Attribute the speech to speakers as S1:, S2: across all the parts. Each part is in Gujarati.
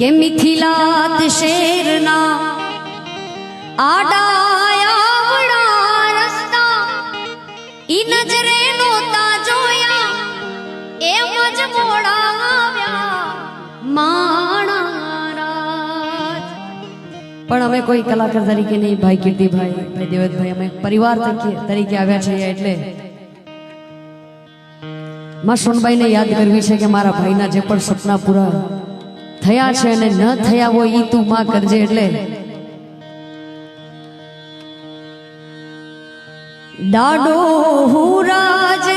S1: કે મિથિલાત શેરના આડાયાવડા રસ્તા, ઈ નજરે નોતા જોયા એમ જ મોડા આવ્યા માણારાજ. પણ અમે કોઈ કલાકાર તરીકે નહીં, ભાઈ કીર્તિભાઈ, ભાઈ દેવતભાઈ, અમે પરિવાર તરીકે આવ્યા છીએ એટલે માં સોનબાઈને યાદ કરવી છે કે મારા ભાઈના જે પણ સપના પૂરા થયા છે અને ન થયા હોય ઈ તું માં કરજે એટલે. દાડો હુરાજ રે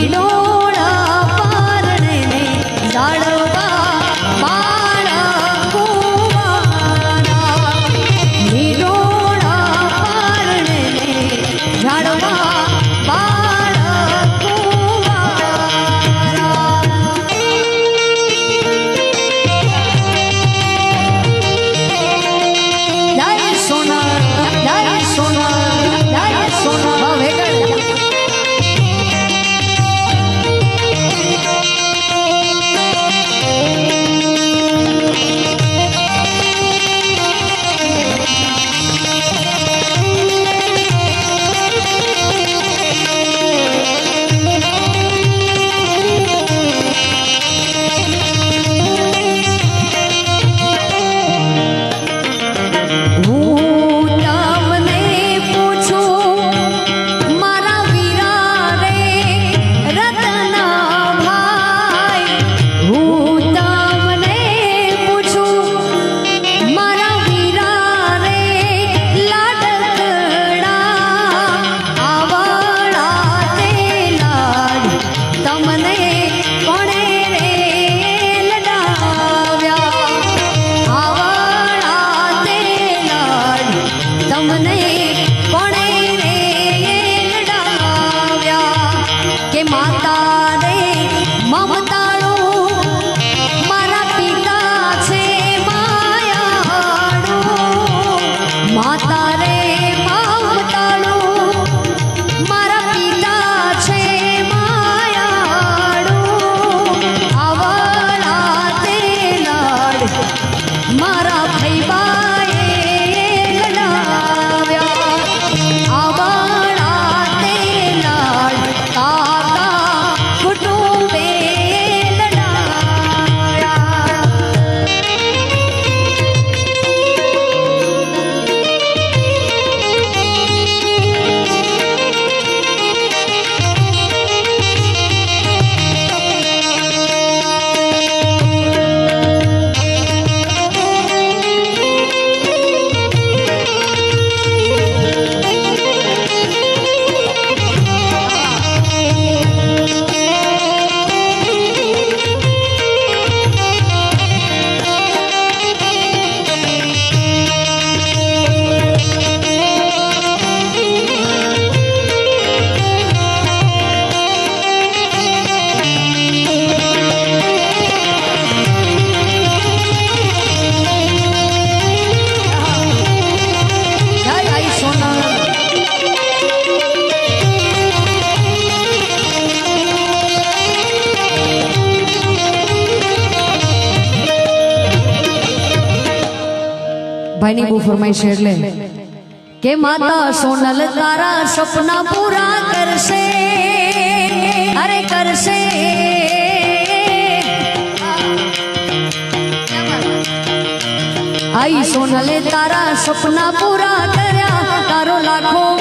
S1: ಕಿಡೋ Ooh. એવું ફરમાઈશ એટલે કે માતા સોનલ તારા પૂરા કરશે. અરે કરશે. આઈ સોનલે તારા સપના પૂરા કર્યા. તારો લાખો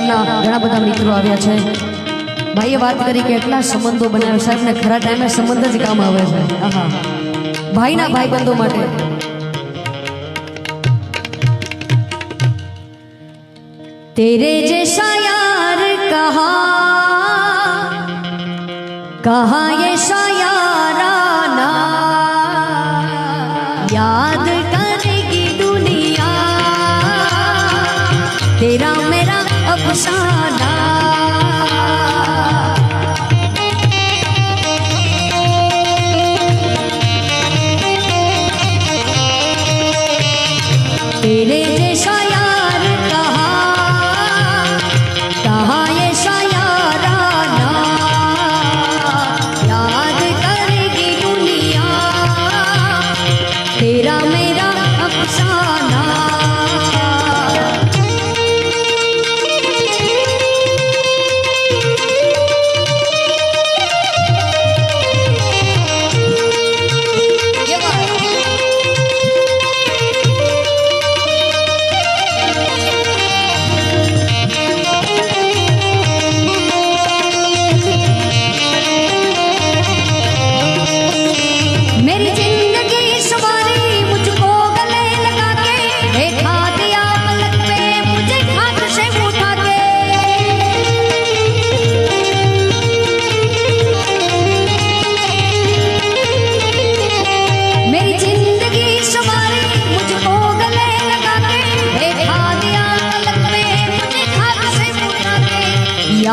S1: એમના ઘણા બધા મિત્રો આવ્યા છે. ભાઈએ વાત કરી કે એટલા સંબંધો બનાવે સાહેબને ખરા ટાઈમે સંબંધ જ કામ આવે છે. આહા. ભાઈના ભાઈબંધો માટે. तेरे जैसा यार कहा कहा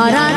S1: i don't yeah.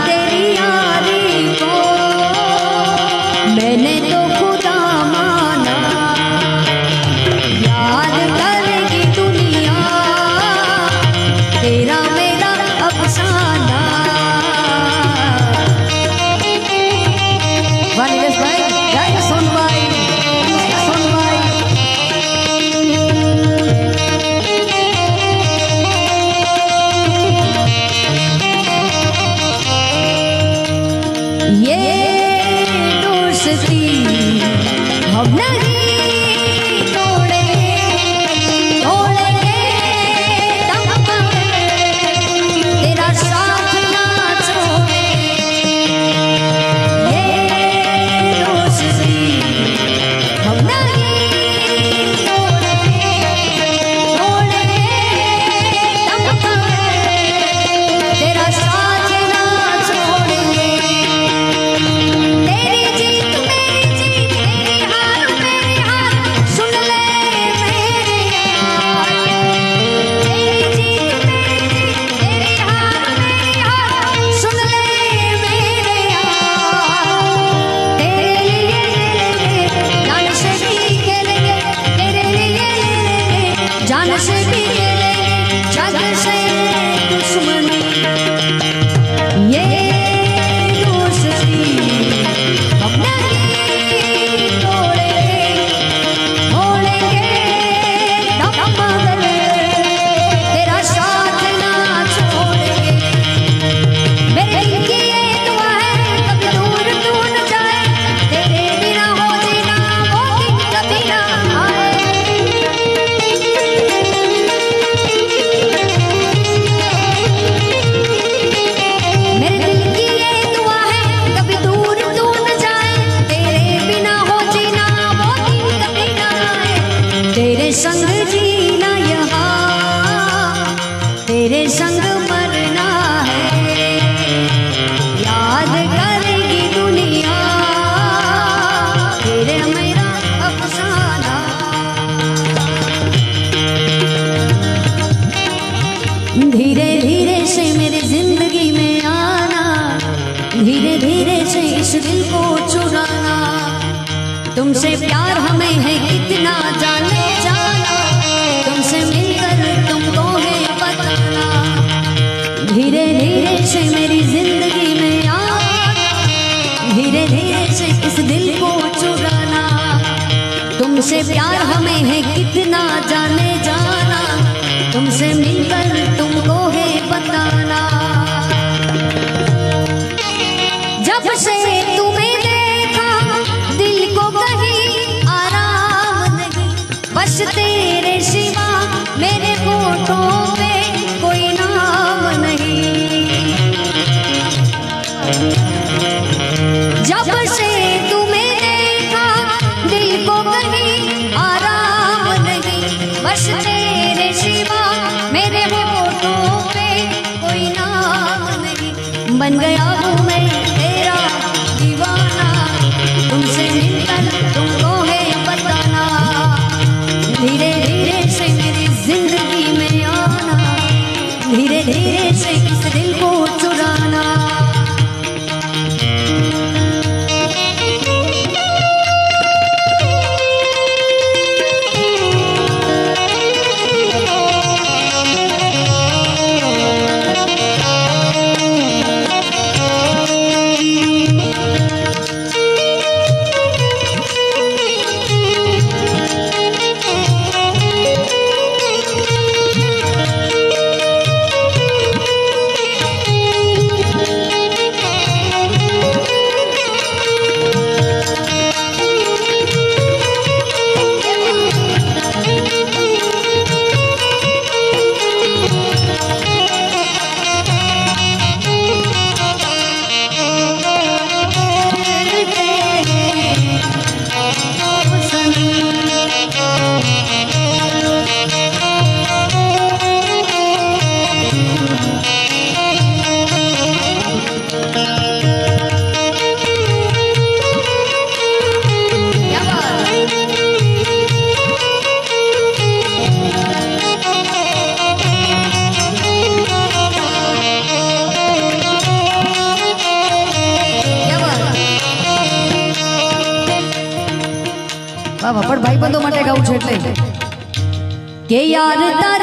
S1: तुमसे प्यार हमें है कितना जाने जाना तुमसे मिल કે